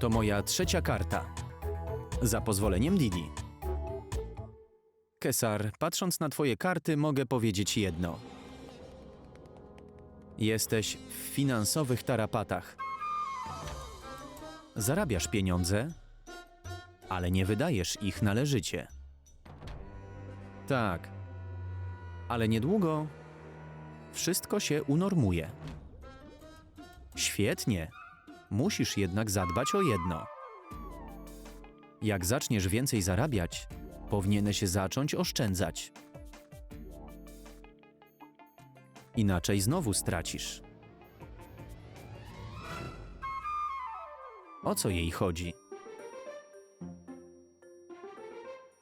To moja trzecia karta. Za pozwoleniem Didi. Kesar, patrząc na twoje karty, mogę powiedzieć jedno. Jesteś w finansowych tarapatach. Zarabiasz pieniądze, ale nie wydajesz ich należycie. Tak, ale niedługo wszystko się unormuje. Świetnie. Musisz jednak zadbać o jedno. Jak zaczniesz więcej zarabiać, powinieneś zacząć oszczędzać. Inaczej znowu stracisz. O co jej chodzi?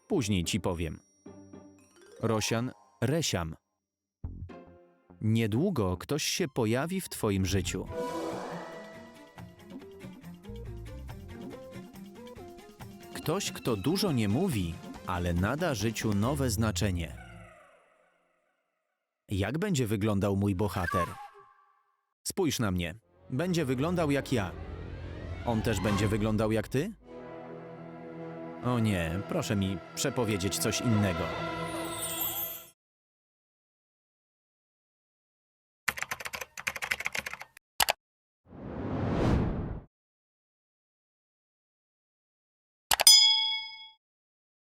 Później ci powiem. Rosian, Resiam. Niedługo ktoś się pojawi w twoim życiu. Ktoś, kto dużo nie mówi, ale nada życiu nowe znaczenie. Jak będzie wyglądał mój bohater? Spójrz na mnie. Będzie wyglądał jak ja. On też będzie wyglądał jak ty? O nie, proszę mi przepowiedzieć coś innego.